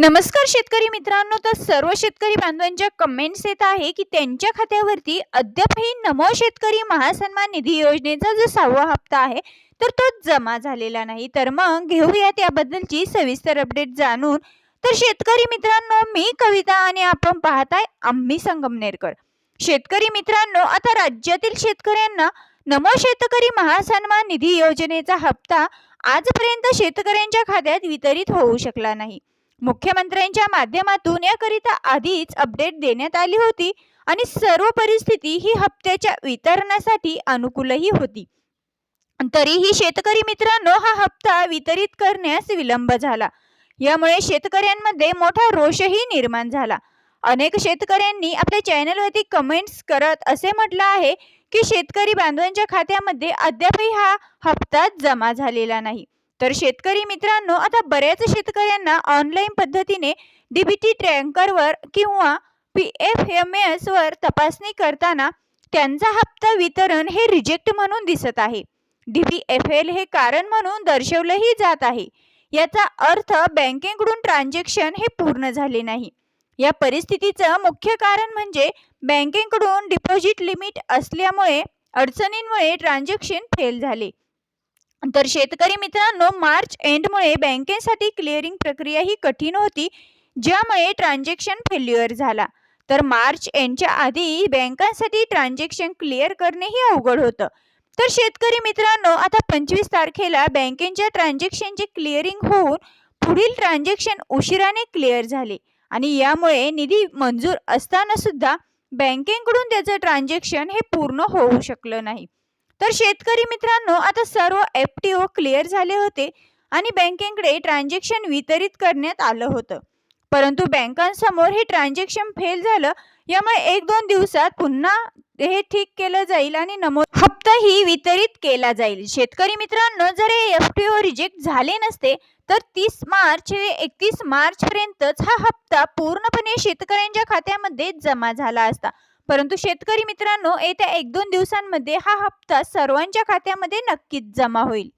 नमस्कार शेतकरी मित्रांनो तर सर्व शेतकरी बांधवांच्या कमेंट्स येत आहे की त्यांच्या खात्यावरती अद्यापही नमो शेतकरी महासन्मान निधी योजनेचा जो सहावा हप्ता आहे तर तो जमा झालेला नाही. तर मग घेऊया त्याबद्दलची सविस्तर अपडेट जाणून. तर शेतकरी मित्रांनो मी कविता आणि आपण पाहताय आम्ही संगमनेरकर शेतकरी मित्रांनो आता राज्यातील शेतकऱ्यांना नमो शेतकरी महासन्मान निधी योजनेचा हप्ता आजपर्यंत शेतकऱ्यांच्या खात्यात वितरित होऊ शकला नाही. मुख्यमंत्र्यांच्या माध्यमातून याकरिता आधीच अपडेट देण्यात आली होती आणि सर्व परिस्थिती ही हप्त्याच्या वितरणासाठी अनुकूलही होती. तरीही शेतकरी मित्रांनो हा हप्ता वितरित करण्यास विलंब झाला. यामुळे शेतकऱ्यांमध्ये मोठा रोषही निर्माण झाला. अनेक शेतकऱ्यांनी आपल्या चॅनलवरती कमेंट्स करत असे म्हटलं आहे की शेतकरी बांधवांच्या खात्यामध्ये अद्यापही हा हप्ता जमा झालेला नाही. तर शेतकरी मित्रांनो आता बऱ्याच शेतकऱ्यांना ऑनलाईन पद्धतीने डीबीटी ट्रँकरवर किंवा पी एफ एम एसवर तपासणी करताना त्यांचा हप्ता वितरण हे रिजेक्ट म्हणून दिसत आहे. डी बी एफ एल हे कारण म्हणून दर्शवलंही जात आहे. याचा अर्थ बँकेकडून ट्रान्झॅक्शन हे पूर्ण झाले नाही. या परिस्थितीचं मुख्य कारण म्हणजे बँकेकडून डिपॉझिट लिमिट असल्यामुळे अडचणींमुळे ट्रान्झॅक्शन फेल झाले. तर शेतकरी मित्रांनो मार्च एंडमुळे बँकेसाठी क्लिअरिंग प्रक्रिया ही कठीण होती ज्यामुळे ट्रान्झॅक्शन फेल्युअर झाला. तर मार्च एंडच्या आधी बँकांसाठी ट्रान्झॅक्शन क्लिअर करणेही अवघड होतं. तर शेतकरी मित्रांनो आता पंचवीस तारखेला बँकेच्या ट्रान्झॅक्शनचे क्लिअरिंग होऊन पुढील ट्रान्झॅक्शन उशिराने क्लिअर झाले आणि यामुळे निधी मंजूर असताना सुद्धा बँकेकडून त्याचं ट्रान्झॅक्शन हे पूर्ण होऊ शकलं नाही. तर शेतकरी मित्रांनो आता सर्व एफ टी ओ क्लिअर झाले होते आणि बँकेकडे ट्रान्झॅक्शन वितरित करण्यात आलं होतं. परंतु बँकांसमोर हे ट्रान्झॅक्शन फेल झालं यामुळे एक दोन दिवसात पुन्हा हे ठीक केलं जाईल आणि नमूद हप्ताही वितरित केला जाईल. शेतकरी मित्रांनो जर हे एफ टी ओ रिजेक्ट झाले नसते तर तीस मार्च ते एकतीस मार्चपर्यंतच हा हप्ता पूर्णपणे शेतकऱ्यांच्या खात्यामध्ये जमा झाला असता. परंतु शेतकरी मित्रांनो येत्या एक दोन दिवसांमध्ये हा हप्ता सर्वांच्या खात्यामध्ये नक्कीच जमा होईल.